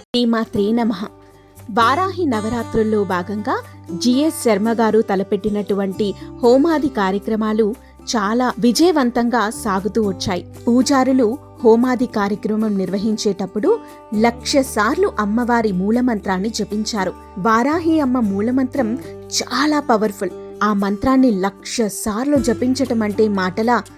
శ్రీమాత్రే నమ. వారాహి నవరాత్రుల్లో భాగంగా జిఎస్ శర్మ గారు తలపెట్టినటువంటి హోమాది కార్యక్రమాలు చాలా విజయవంతంగా సాగుతూ వచ్చాయి. పూజారులు హోమాది కార్యక్రమం నిర్వహించేటప్పుడు లక్ష సార్లు అమ్మవారి మూలమంత్రాన్ని జపించారు. వారాహి అమ్మ మూలమంత్రం చాలా పవర్ఫుల్. ఆ మంత్రాన్ని లక్ష సార్లు జపించటం అంటే మాటలా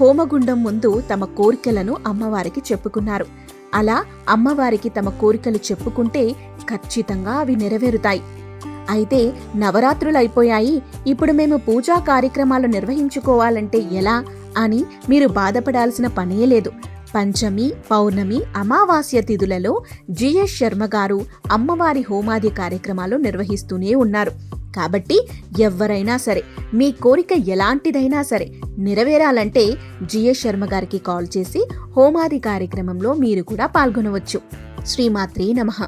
హోమగుండం ముందు తమ కోరికలను అమ్మవారికి చెప్పుకున్నారు. అలా అమ్మవారికి తమ కోరికలు చెప్పుకుంటే ఖచ్చితంగా అవి నెరవేరుతాయి. అయితే నవరాత్రులు అయిపోయాయి ఇప్పుడు మేము పూజా కార్యక్రమాలు నిర్వహించుకోవాలంటే ఎలా అని మీరు బాధపడాల్సిన పనే లేదు. పంచమి పౌర్ణమి అమావాస్య తిథులలో జిఎస్ శర్మ గారు అమ్మవారి హోమాది కార్యక్రమాలు నిర్వహిస్తూనే ఉన్నారు. కాబట్టి ఎవరైనా సరే మీ కోరిక ఎలాంటిదైనా సరే నెరవేరాలంటే జిఎస్ శర్మ గారికి కాల్ చేసి హోమాది కార్యక్రమంలో మీరు కూడా పాల్గొనవచ్చు. శ్రీమాత్రే నమః.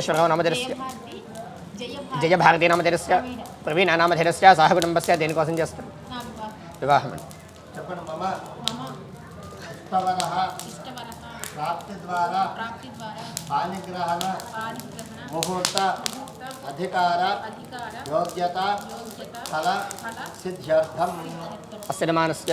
महेश्वरो नामधेरस्य जयभारती। नामधेरस्य प्रवीणा। नामधेरस्य साहबकुटुम्बस्य देनकोसञ्जस्त विवाहमणि प्राप्तिद्वारा पाणिग्रहण मुहूर्त अधिकार योग्यता फल सिद्ध्यर्थम अस्य नमानस्य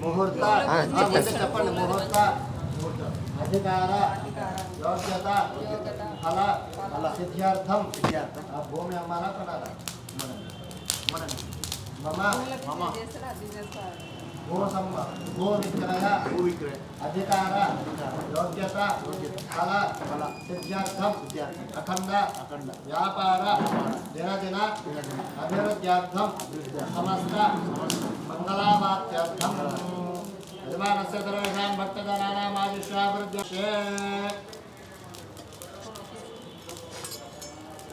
ముహూర్త ఆ, చెప్పండి. చెప్పండి ముహూర్త అధికార యోగ్యత ఫల ఫల సిద్ధ్యార్థం ఆ భూమి అమ్మాలా కొనాలా మమ మమ భూ సమ్మ భూ విక్రయ భూ విక్రయ అధికార యోగ్యత ఫల ఫల సిద్ధ్యార్థం అఖండ అఖండ. వ్యాపార దినదిన అభివృద్ధ్యార్థం సమస్త మంగళావాప్త్యర్థం యజమానస్య సర్వేషాం భక్తజనానాం ఆయుష్యాభివృద్ధ్యే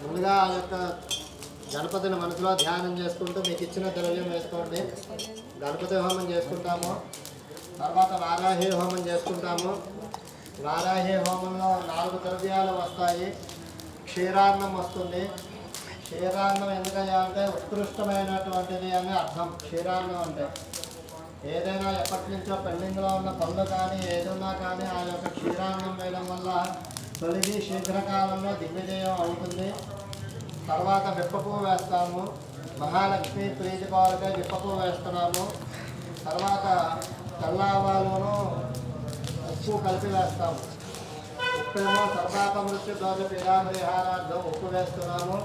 ముందుగా ఆ యొక్క గణపతిని మనసులో ధ్యానం చేసుకుంటూ మీకు ఇచ్చిన ద్రవ్యం వేసుకోండి. గణపతి హోమం చేసుకుంటాము. తర్వాత వారాహి హోమం చేసుకుంటాము. వారాహి హోమంలో నాలుగు ద్రవ్యాలు వస్తాయి. క్షీరాన్నం వస్తుంది. క్షీరాన్నం ఎందుకంటే అంటే ఉత్కృష్టమైనటువంటిది అని అర్థం. క్షీరాన్నం అంటే ఏదైనా ఎప్పటి నుంచో పెండింగ్లో ఉన్న పనులు కానీ ఏదున్నా కానీ ఆ యొక్క క్షీరాన్నం వేయడం వల్ల తొలిగి శీఘ్రకాలంలో దిగ్విజయం అవుతుంది. తర్వాత విప్పపు వేస్తాము. మహాలక్ష్మి ప్రీతి కొరకై వేస్తున్నాము. తర్వాత తర్వాత ఉప్పు కలిపి వేస్తాము. ఉప్పేమో సర్వాప మృత్యు దోష పీడాపరిహారార్థం ఉప్పు వేస్తున్నాము.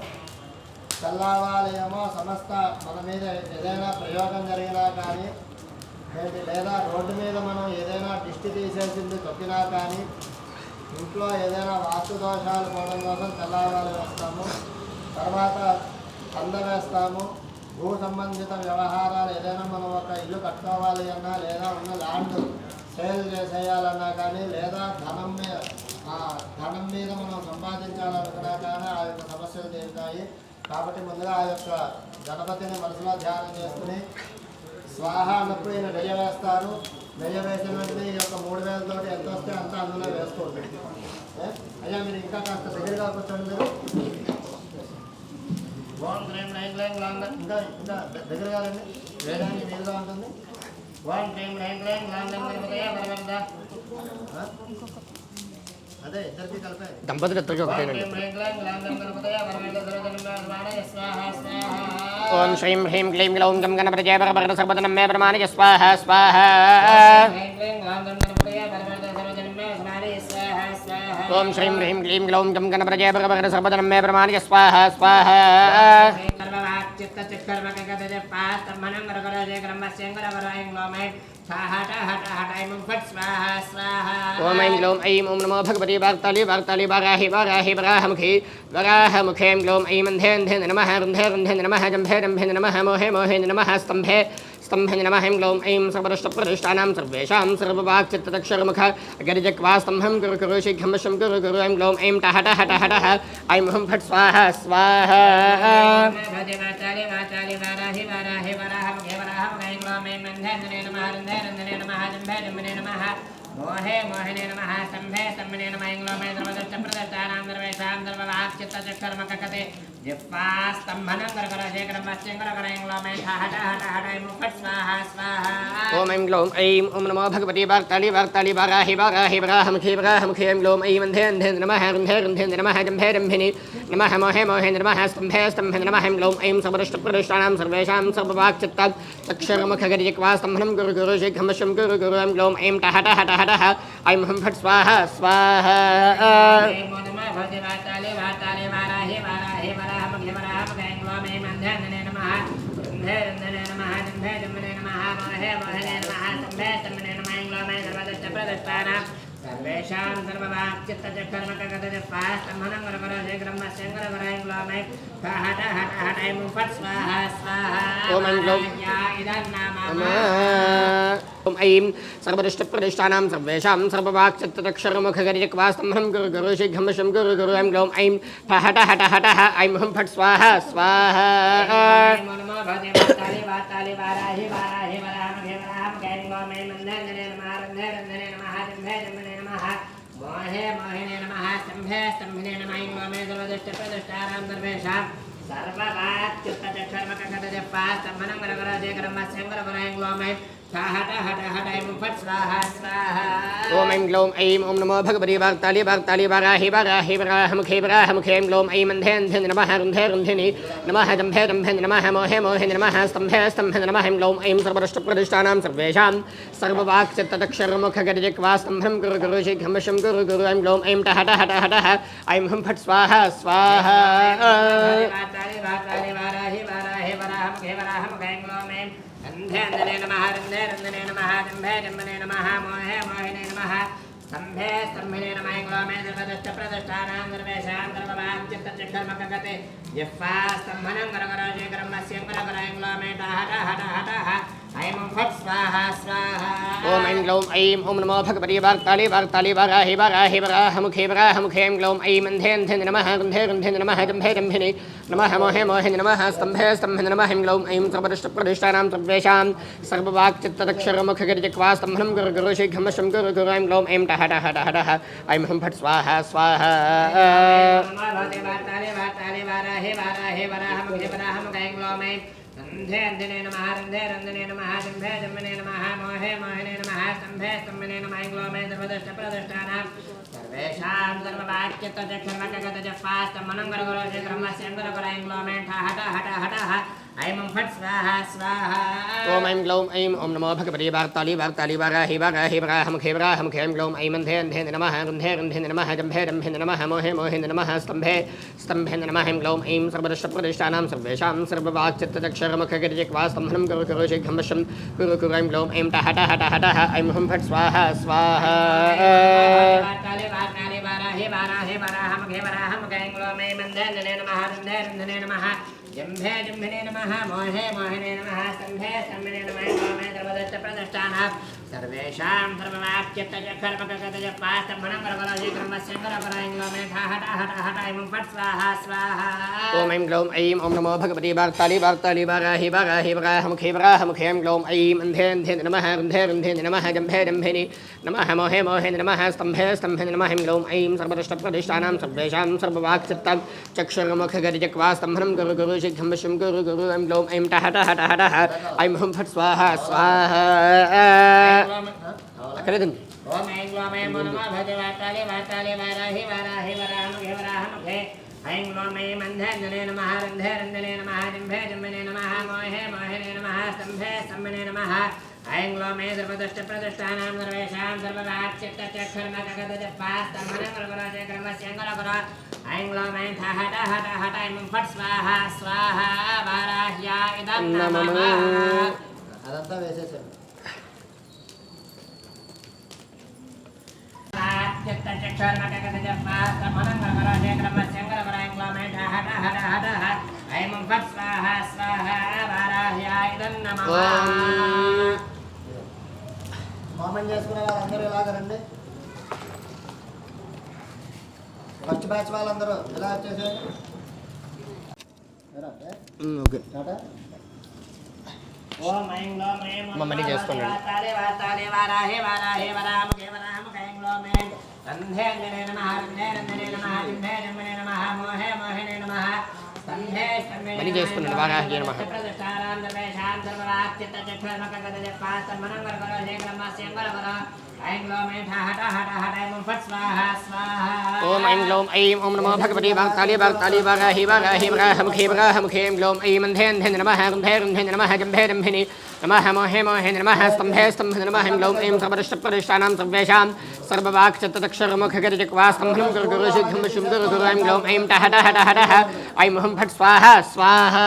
తెల్లవాలేమో సమస్త మన మీద ఏదైనా ప్రయోగం జరిగినా కానీ లేదా రోడ్డు మీద మనం ఏదైనా దిష్టి తీసేసింది తొక్కినా కానీ ఇంట్లో ఏదైనా వాస్తు దోషాలు పోవడం కోసం తెల్లవారు వేస్తాము. తర్వాత కంద వేస్తాము భూ సంబంధిత వ్యవహారాలు ఏదైనా మనం ఒక ఇల్లు కట్టుకోవాలి అన్నా లేదా ఉన్న ల్యాండ్ సేల్ చేసేయాలన్నా కానీ లేదా ధనం మీద ధనం మీద మనం సంపాదించాలనుకున్నా కానీ ఆ యొక్క సమస్యలు తీరుతాయి. కాబట్టి ముందుగా ఆ యొక్క గణపతిని మనసులో ధ్యానం చేసుకుని స్వాహ అన్నప్పుడు ఈయన నెయ్య వేస్తారు. నెయ్య వేసిన వెంటనే ఈ యొక్క మూడు వేలతో ఎంత వస్తే అంత అందులో వేసుకోండి. అయ్యా మీరు ఇంకా కాస్త దగ్గరగా కూర్చోండి మీరు. ఓం క్రీం రైం క్లీం గ్లాం ద- ఇంకా ఇంకా ద- దగ్గరగా రండి వేయడానికి వీలుగా ఉంటుంది క్లీం? అదే ఇద్దరికి దంపతులు ఇద్దరికి ఓం ఒకటేనండి క్లీం శ్రీం హ్రీం క్లీం గ్లౌం గం గణపతిజయ పరపర సర్వదనం మే ప్రమాణయ స్వాహ స్వాహ ఓం శ్రీం హ్రీం క్లీం గ్లౌం గం గణప్రజయ భగవన సర్వదనం మే ప్రమాణిక స్వాహ స్వాహ. ఓం ఐం గ్లౌం ఐం ఓం నమో భగవతి వార్తాళి వార్తాళి వరాహి వరాహి వరాహముఖి వరాహముఖేం గ్లౌం ఐం అంధే అంధే నమ రుంధే రుంధే నమ జంభే జంభే నమ మోహే స్తంభే स्तम्भे नम ऐं ग्लौं ऐं सर्वदष्टप्रतिष्ठानां, सर्वेषां सर्ववाक्चित्तदक्षरमुख। गरिजक्वा स्तम्भं कुरु कुरु शीघ्रं वशं कुरु कुरु ऐं ग्लौं ऐं टः टः टः टः ऐं हुं फट् स्वाहा स्वाहा। मोहे, मोहिने नमः, स्तम्भे, स्तम्भने नमः इंग्लोमे सर्वदष्ट प्रदष्टानां सर्वेषां सर्ववाक्चित्तचक्षरमककते जिह्वा स्तम्भनं करकरशेखरं वश्यङ्करकर इंग्लोमे हट हट हट मुखट् स्वाहा स्वाहा। ॐ ऐं ग्लौं, ऐं ॐ नमो भगवती वार्ताली वार्ताली, वाराहि वाराहि, वराहमुखी वराहमुखी, ऐं ग्लौं, ऐं अन्धे अन्धे नमः रुन्धे रुन्धे नमः, जम्भे, जम्भिनि। नमः, मोहे मोहे, नमः, स्तम्भे स्तम्भे, नमः, ऐं ग्लौं, ऐं सर्वदष्टप्रतिष्ठानां सर्वेषां सर्ववाक्चित्तं चक्षरमुखगरिजिक्वा स्तम्भनं गुरु गुरु वशं गुरु गुरु ऐं ग्लौं, ऐं टः टः हुं फट् स्वाहा स्वाहा। सर्वेशां सर्ववाक्चित्तचकर्मकगतजपास्तमनङ्गरपरशेखरमस्यङ्गरपरायङ्ग्लोमै हट हट हटै ऐं सर्वदुष्टप्रदिष्टानां सर्वेषां सर्ववाक्चित्तचक्षरमुखगरिजक्वास्तम्भं गुरु गुरु शीघ्रं शं गुरु गुरु ऐं ग्लौं ऐं फहट हट हट ऐं हुं फट् स्वाहा स्वाहा మహే మోహినే నమ స్తంభే స్తంభినే నమ ఇన్మోమే దురదృష్టప్రదృష్టారాం సర్వేషాం సర్వవాత్యుత్పచక్షర్మకటజప్ప స్తంభనం గురగురజే కర్మ సంగురగురయంగ్లోమై हट ऐं ग्लौं ऐं ॐ नमो भगवती वार्ताली वार्ताली वाराहि वाराहि वराहमुखे वराहमुखे ऐं ग्लौं ऐं अन्धे अन्धे नमः रुन्धे रुन्धिनि। नमः जम्भे जम्भे नमः मोहे मोहे नमः स्तम्भे स्तम्भे नमः ऐं ग्लौं ऐं सर्वदष्टप्रतिष्ठानां सर्वेषां। सर्ववाक्चित्तदक्षरमुखगरिजक्वा स्तम्भं गुरु गुरु शीघ्रं वशं गुरु गुरु ऐं ग्लौं ऐं टः टः टः टः ऐं हुं फट् स्वाहा स्वाहा। वाताले वाराहि वाराहि वराहमुखे वराहमुखे अन्धे గంధేందనే నమ రంధే రంధనే నమ రంభే జంబనే నమ మోహే మోహినే నమ స్తంభే స్తంభినే నమ ఇంగ్లోమే సర్వదష్ట ప్రదష్టానాం సర్వేషాం సర్వవాంచిత్తర్మకగతే జఫా స్తంభనం గరగర శేఖరం నస్యం గరగర ఇంగ్లోమే డహ డహ ऐं स्वाहा स्वाहा। ॐ ऐं ग्लौं ऐं ॐ नमो भगवती वार्ताली वार्ताली वाराहि वाराहि वराहमुखे वराहमुखे ऐं ग्लौं ऐं अन्धे अन्धे नमः रुन्धे रुन्धे नमः जम्भे जम्भिनि नमः मोहे मोहे नमः स्तम्भे स्तम्भे नमः ऐं ग्लौं ऐं सर्वदष्टप्रतिष्ठानां सर्वेषां सर्ववाक्चित्तदक्षरमुखगरिजक्वा स्तम्भनं गुरु गुरु शीघ्रं गुरु गुरु ऐं ग्लौं ऐं टः टः टः टः ऐं हुं फट् स्वाहा स्वाहा। वार्ताले वार्ताले वाराहे वाराहे రంధే అంధనే నమ రంధే రంధనే నమ జంభే జంభనే నమ మోహే మోహనే నమ స్తంభే స్తంభనే నమ ఇంగ్లోమే సర్వదృష్ట ప్రదృష్టానాం సర్వేషాం సర్వవాక్యత్వచక్షర్మకగతజ పాస్తమనం గురగురు శ్రీ బ్రహ్మస్యంగురగుర ఇంగ్లోమే హఠ హఠ హఠ ऐं फट् स्वाहा स्वाहा। ॐ ऐं ग्लौं ऐं ॐ नमो भगवते वार्ताली वार्ताली वाराहि वाराहि वराहमुखे वराहमुखे ऐं ग्लौं ऐं अन्धे अन्धे नमः रुन्धे रुन्धे नमः जम्भे जम्भे नमः मोहे मोहे नमः स्तम्भे स्तम्भे नमः ऐं ग्लौं ऐं सर्वदृष्टप्रतिष्ठानां सर्वेषां कुरु कुरु शीघ्रमशं कुरु कुरु ऐं ग्लौं ऐं टः टः टः टः ऐं हुं फट् स्वाहा स्वाहा। वार्ताले वार्ताले वाराहे वाराहे वराहमुखे वराहमुखे ऐं ग्लौं ऐं नने नमः नमः। జంభే జంభనే నమ మోహే మోహనే నమ స్తంభే స్తంభనే నమ సోమే ద్రవదత్త ప్రదష్టానా सर्वेषां शीघ्रमस्यङ्करवर ऐं ऐं नमो भगवते वार्ताली वार्ताली वाराहि वाराहि वराहमुखे वराहमुखे ऐं ग्लौं ऐं अन्धे अन्धे नमः रुन्धे रुन्धे नमः जम्भे जम्भिनि नमः मोहे मोहे नमः स्तम्भे स्तम्भे नमः ऐं ग्लौं ऐं सर्वदृष्टप्रतिष्ठानां सर्वेषां सर्ववाक्चित्तं चक्षुर्मुखगरिजक्वा स्तम्भनं गुरु गुरु शीघ्रं विश्वं गुरु गुरु ऐं ग्लौं ऐं टः ऐं हुं फट् स्वाहा स्वाहा అక్కడే తండ్రి ఓం ఐం గ్లోం ఐం నమ భజ వాతాలే వాతాలే వారాహి వారాహి వరాహం వరాహం హే ఐం గ్లోం ఐం అంధే నమ రంధే రంధనే నమ జంభే జంభనే నమ మోహే మోహనే నమ సంభే సంభనే నమ ఐం గ్లోం ఐ సర్వదృష్ట ప్రదృష్టానాం సర్వేషాం సర్వవాక్చిత్తచక్షర్మ కగదజపాస్తమన ప్రవరాజే కర్మస్యంగలకర ఐం గ్లోం ఐం హట హట హట ఐం ఫట్ స్వాహ స్వాహ వారాహ్యా ఇదం నమః అదంతా వేసేసాను హోమం చేసుకునే వాళ్ళందరూ ఇలాగ రండి. ఫస్ట్ బ్యాచ్ వాళ్ళందరూ ఇలా వచ్చేసేయండి ఓకే. ఐం మమ్మల్ని చేసుకోండి. సంధ్యేంద్రనే నమ విఘ్నేంద్రనే నమ విఘ్నేంద్రనే నమ మోహే మోహినే నమ మని చేసుకున్నాడు బాగా హీన మహా. ఓం ఐం గ్లౌం ఐం ఓం నమో భగవతి వాగ్తాళి వాగ్తాళి వాగాహి వాగాహి వగాహముఖి వగాహముఖి ఐం గ్లౌం ఐం అంధే అంధే నమ గుంభే గుంభే నమ జంభే రంభిని नमः मोहे मोहे नम स्तंभे स्तंभ नम ह्रीं लौ ऐं सर्वदृष्टप्रदिष्टानां सर्वेषां सर्ववाक्चतदक्षरमुखगतिजक्वा स्तम्भं गुरुगुरुशुद्धं शुं गुरुगुरुं ऐं टह टह टह टह ऐं हुं फट् स्वाहा स्वाहा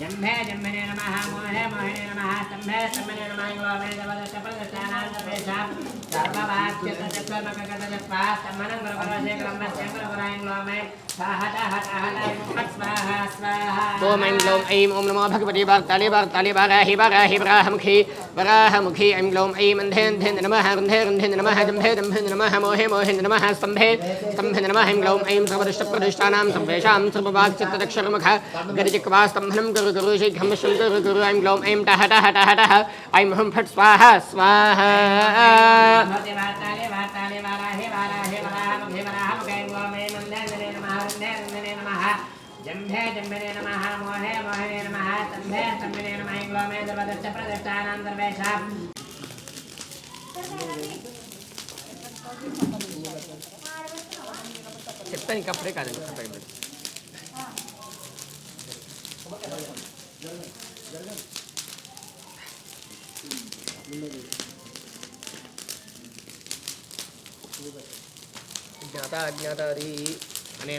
जम्भे जम्भने नमः मोहे नमः स्तम्भे स्तम्भने नमः ॐ ऐं ग्लौं ऐं ॐ नमो भगवते वार्ताले वार्ताले वाराहि वाराहि वराहमुखी वराहमुखी ऐं ग्लौं ऐं अन्धे अन्धे नमः रुन्धे रुन्धे नमः जम्भे जम्भे नमः मोहे मोहे नमः स्तम्भे स्तम्भे नमः ऐं ग्लौं ऐं सर्वदृष्टप्रतिष्ठानां सर्वेषां सर्ववाक्चित्तदक्षरमुख गरिजिक्वा स्तम्भनं गुरु गुरु शीघ्रं गुरु गुरु ऐं ग्लौं ऐं टः टः टः टः ऐं हुं फट् स्वाहा स्वाहा भवते वार्ताले वार्ताले वाराहे वाराहे वराहमुखे वराहमुखे ग्लोमे मन्दे नने नमः रन्धे रन्धने नमः जम्भे जम्भने नमः मोहे मोहिने नमः स्तम्भे स्तम्भने नमः ग्लोमे सर्वदश्च प्रदष्टानां सर्वेषां చెప్తాను ఇంకా అప్పుడే కాదండి tad dari tadi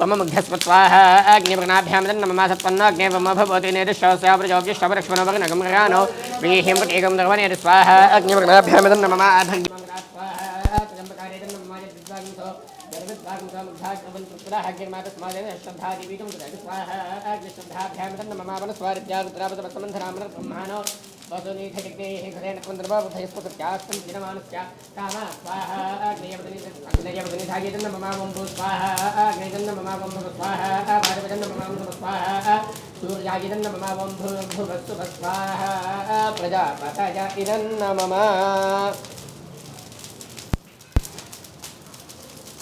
मम मध्यस्पत्वाह अग्निप्रणाभ्यामदन्नममासत्पन्नाग्नेवमभवति नेदुश्रवस्यावृजोऽव्यश्रवरक्ष्मणवग्नगमगरानो वीहिं वटेकं द्रवनेन स्वाहा अग्निप्रणाभ्यामदन्नममा श्रद्धादिवीकं स्वाहा अग्निश्रद्धाभ्यामदन्नममा वनस्वारित्या रुद्रापदपसमन्धरामनर्ब्रह्माणो వసునీధేణ కుంద్రబాబుధయస్పృత్యాస్తం దినమానస్య కామా స్వాహ అగ్నేయవదనిధాగేదన్న మమాంబు స్వాహ అగ్నేదన్న మమాంబు స్వాహ భారవదన్న మమాంబు స్వాహ సూర్యాగిదన్న మమాంబు భువస్సు స్వాహ ప్రజాపతయ ఇదన్న మమ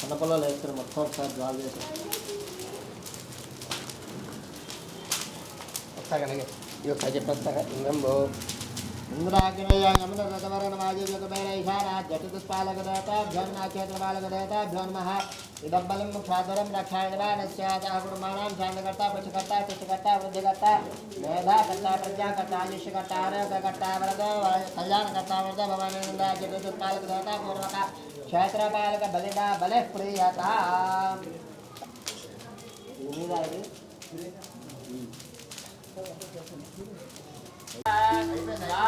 చిన్నపిల్లలు వేస్తారు మొత్తం ఒకసారి జాబ్ చేశారు ఒకసారి కనుక ఇది ఒకసారి చెప్పేస్తాగా ఇందంబో इंद्राग्नेयमनुगतमरणमाजेजतमेरैषाणाद्यचतुष्पालकदेवताभ्योन्नाक्षेत्रपालकदेवताभ्योन्मः इदब्बलिं मुखाधरं रक्षायमानस्यादा कुर्माणां शान्तकर्ता पशुकर्ता तुष्टकर्ता वृद्धिकर्ता मेधाकर्ता प्रज्ञाकर्ता निष्यकर्ता आरोग्यकर्ता वरद कल्याणकर्ता वरद भवानन्दा जगतुष्पालकदेवता पूर्वका क्षेत्रपालक बलिदा बलिः प्रियता Yeah.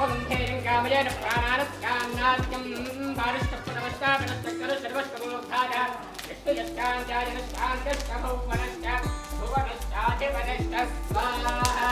వసుంధేయం కామయేన ప్రాణానస్కాన్నాత్యం పారిష్టప్రవస్తాపనస్తకర సర్వస్వమోద్ధార యస్కాంత్యాయనస్కాంతస్తమౌ వనశ్చ భువనశ్చాధిపనశ్చ స్వాహా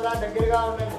అగ్నిహోత్రానికి చుట్టూరా దగ్గరగా ఉండండి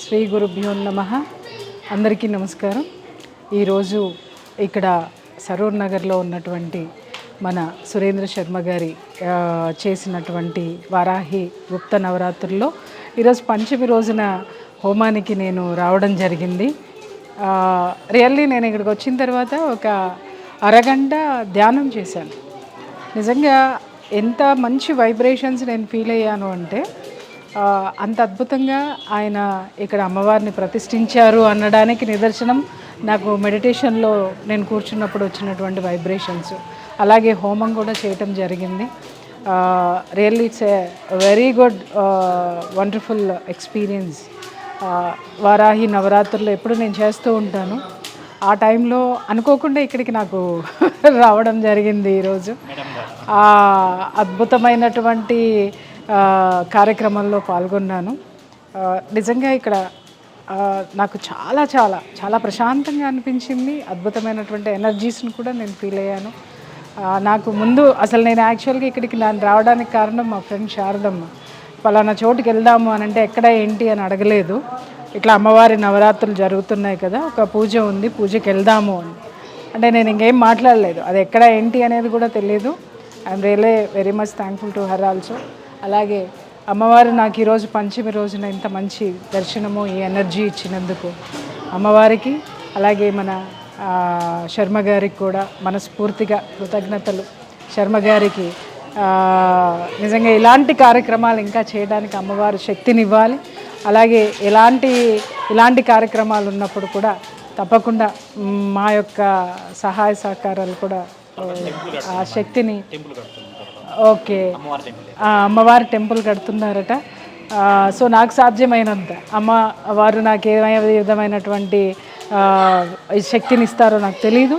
శ్రీ గురుభ్యో నమ. అందరికీ నమస్కారం. ఈరోజు ఇక్కడ సరూర్ నగర్లో ఉన్నటువంటి మన సురేంద్ర శర్మ గారి చేసినటువంటి వారాహి గుప్త నవరాత్రుల్లో ఈరోజు పంచమి రోజున హోమానికి నేను రావడం జరిగింది. రియల్లీ నేను ఇక్కడికి వచ్చిన తర్వాత ఒక అరగంట ధ్యానం చేశాను. నిజంగా ఎంత మంచి వైబ్రేషన్స్ నేను ఫీల్ అయ్యాను అంటే అంత అద్భుతంగా ఆయన ఇక్కడ అమ్మవారిని ప్రతిష్ఠించారు అనడానికి నిదర్శనం నాకు మెడిటేషన్లో నేను కూర్చున్నప్పుడు వచ్చినటువంటి వైబ్రేషన్స్ అలాగే హోమం కూడా చేయటం జరిగింది. Really it's a very good wonderful experience Varahi నవరాత్రులు ఎప్పుడు నేను చేస్తూ ఉంటాను. ఆ టైంలో అనుకోకుండా ఇక్కడికి నాకు రావడం జరిగింది ఈరోజు. ఆ అద్భుతమైనటువంటి కార్యక్రమంలో పాల్గొన్నాను. నిజంగా ఇక్కడ నాకు చాలా చాలా చాలా ప్రశాంతంగా అనిపించింది. అద్భుతమైనటువంటి ఎనర్జీస్ని కూడా నేను ఫీల్ అయ్యాను. నాకు ముందు అసలు నేను యాక్చువల్గా ఇక్కడికి నేను రావడానికి కారణం మా ఫ్రెండ్ శారదమ్మ. పలానా చోటుకి వెళ్దాము అని అంటే ఎక్కడ ఏంటి అని అడగలేదు. ఇట్లా అమ్మవారి నవరాత్రులు జరుగుతున్నాయి కదా ఒక పూజ ఉంది పూజకి వెళ్దాము అని. అంటే నేను ఇంకేం మాట్లాడలేదు. అది ఎక్కడ ఏంటి అనేది కూడా తెలియదు I'm really very much thankful to her also అలాగే అమ్మవారు నాకు ఈరోజు పంచమి రోజున ఇంత మంచి దర్శనము ఈ ఎనర్జీ ఇచ్చినందుకు అమ్మవారికి అలాగే మన శర్మ గారికి కూడా మనస్ఫూర్తిగా కృతజ్ఞతలు. శర్మ గారికి నిజంగా ఇలాంటి కార్యక్రమాలు ఇంకా చేయడానికి అమ్మవారు శక్తినివ్వాలి. అలాగే ఎలాంటి ఇలాంటి కార్యక్రమాలు ఉన్నప్పుడు కూడా తప్పకుండా మా యొక్క సహాయ సహకారాలు కూడా ఆ శక్తిని ఓకే. అమ్మవారి టెంపుల్ కడుతున్నారట. సో నాకు సాధ్యమైనంత. అమ్మ వారు నాకు ఏ విధమైనటువంటి శక్తిని ఇస్తారో నాకు తెలీదు.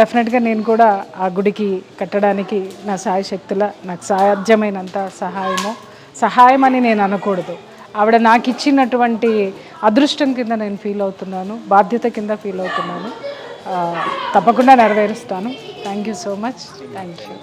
డెఫినెట్గా నేను కూడా ఆ గుడికి కట్టడానికి నా సాయశక్తుల నాకు సాధ్యమైనంత సహాయము సహాయం అని నేను అనకూడదు. ఆవిడ నాకు ఇచ్చినటువంటి అదృష్టం కింద నేను ఫీల్ అవుతున్నాను బాధ్యత కింద ఫీల్ అవుతున్నాను. తప్పకుండా నెరవేరుస్తాను. Thank you so much thank you